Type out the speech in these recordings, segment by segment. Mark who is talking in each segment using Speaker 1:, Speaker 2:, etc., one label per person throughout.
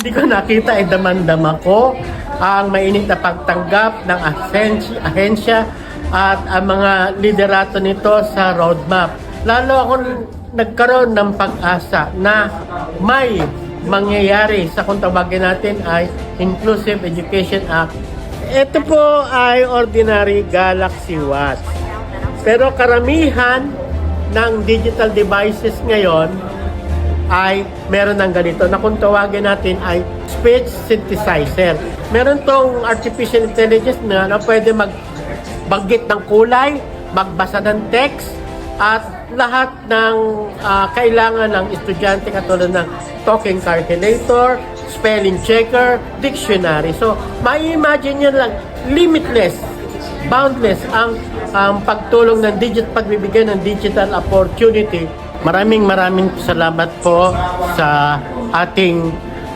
Speaker 1: hindi ko nakita ay damandama ko ang mainit na pagtanggap ng ahensya at ang mga liderato nito sa roadmap. Lalo ako nagkaroon ng pag-asa na may mangyayari sa kung tawagin natin ay Inclusive Education Act. Ito po ay ordinary Galaxy Watch. Pero karamihan ng digital devices ngayon ay meron ng ganito na kung tawagin natin ay speech synthesizer. Meron tong artificial intelligence na, na pwede magbanggit ng kulay, magbasa ng text, at lahat ng ah, kailangan ng estudyante katulad ng talking calculator, spelling checker, dictionary. So, mai-imagine nyo lang, limitless, boundless ang ang pagtulong ng digit pagbibigay ng digital opportunity. Maraming maraming salamat po sa ating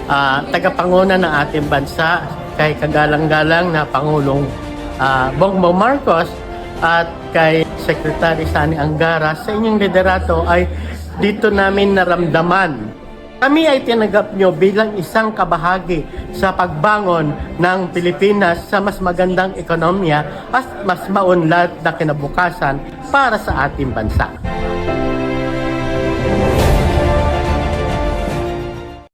Speaker 1: ah, tagapanguna ng ating bansa kay kagalang-galang na Pangulong ah, Bongbong Marcos at kay Secretary Sani Angara sa inyong liderato ay dito namin naramdaman kami ay tinanggap nyo bilang isang kabahagi sa pagbangon ng Pilipinas sa mas magandang ekonomiya at mas maunlad na kinabukasan para sa ating bansa. Thank you.